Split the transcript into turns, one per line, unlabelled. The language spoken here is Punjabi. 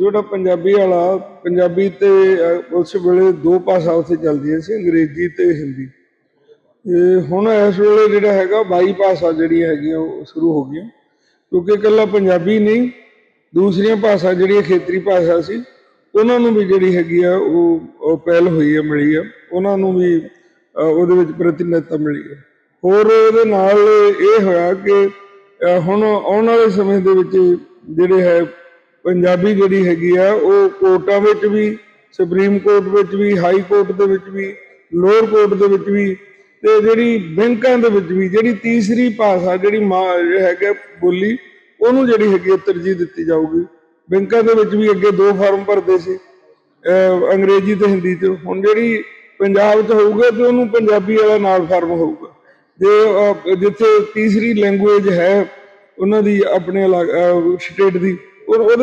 ਜਿਹੜਾ ਪੰਜਾਬੀ ਵਾਲਾ ਪੰਜਾਬੀ ਤੇ ਅਹ, ਉਸ ਵੇਲੇ ਦੋ ਭਾਸ਼ਾ ਉੱਥੇ ਚੱਲਦੀਆਂ ਸੀ ਅੰਗਰੇਜ਼ੀ ਤੇ ਹਿੰਦੀ। ਤੇ ਹੁਣ ਇਸ ਵੇਲੇ ਜਿਹੜਾ ਹੈਗਾ 22 ਭਾਸ਼ਾ ਜਿਹੜੀ ਹੈਗੀ ਉਹ ਸ਼ੁਰੂ ਹੋ ਗਈਆਂ। ਕਿਉਂਕਿ ਇਕੱਲਾ ਪੰਜਾਬੀ ਨਹੀਂ ਦੂਸਰੀਆਂ ਭਾਸ਼ਾ ਜਿਹੜੀਆਂ ਖੇਤਰੀ ਭਾਸ਼ਾ ਸੀ ਉਹਨਾਂ ਨੂੰ ਵੀ ਜਿਹੜੀ ਹੈਗੀ ਆ ਉਹ ਉਹ ਪਹਿਲ ਹੋਈ ਹੈ ਮਿਲੀ ਆ। ਉਹਨਾਂ ਨੂੰ ਵੀ ਅਹ, ਉਹਦੇ ਵਿੱਚ ਪ੍ਰਤੀਨਿਧਤਾ ਮਿਲੀ ਹੈ ਹੋਰ ਉਹਦੇ ਨਾਲ ਇਹ ਹੋਇਆ ਕਿ ਅਹ, ਹੁਣ ਆਉਣ ਵਾਲੇ ਸਮੇਂ ਦੇ ਵਿੱਚ ਜਿਹੜੇ ਹੈ ਪੰਜਾਬੀ ਜਿਹੜੀ ਹੈਗੀ ਆ, ਉਹ ਕੋਰਟਾਂ ਵਿੱਚ ਵੀ ਸੁਪਰੀਮ ਕੋਰਟ ਵਿੱਚ ਵੀ ਹਾਈ ਕੋਰਟ ਦੇ ਵਿੱਚ ਵੀ ਲੋਅਰ ਕੋਰਟ ਦੇ ਵਿੱਚ ਵੀ, ਤੇ ਜਿਹੜੀ ਬੈਂਕਾਂ ਦੇ ਵਿੱਚ ਵੀ, ਜਿਹੜੀ ਤੀਸਰੀ ਭਾਸ਼ਾ ਜਿਹੜੀ ਹੈਗਾ ਬੋਲੀ, ਉਹਨੂੰ ਜਿਹੜੀ ਹੈਗੀ ਆ ਤਰਜੀਹ ਦਿੱਤੀ ਜਾਊਗੀ। ਬੈਂਕਾਂ ਦੇ ਵਿੱਚ ਵੀ ਅੱਗੇ ਦੋ ਫਾਰਮ ਭਰਦੇ ਸੀ ਅੰਗਰੇਜ਼ੀ ਤੇ ਹਿੰਦੀ ਚ। ਹੁਣ ਜਿਹੜੀ ਪੰਜਾਬ 'ਚ ਹੋਊਗਾ, ਤੇ ਉਹਨੂੰ ਪੰਜਾਬੀ ਵਾਲਾ ਨਾਲ ਫਾਰਮ ਹੋਊਗਾ। ਜੇ ਜਿੱਥੇ ਤੀਸਰੀ ਲੈਂਗੁਏਜ ਹੈ, ਉਹਨਾਂ ਦੀ ਆਪਣੇ ਸਟੇਟ ਦੀ ਉਹਦੇ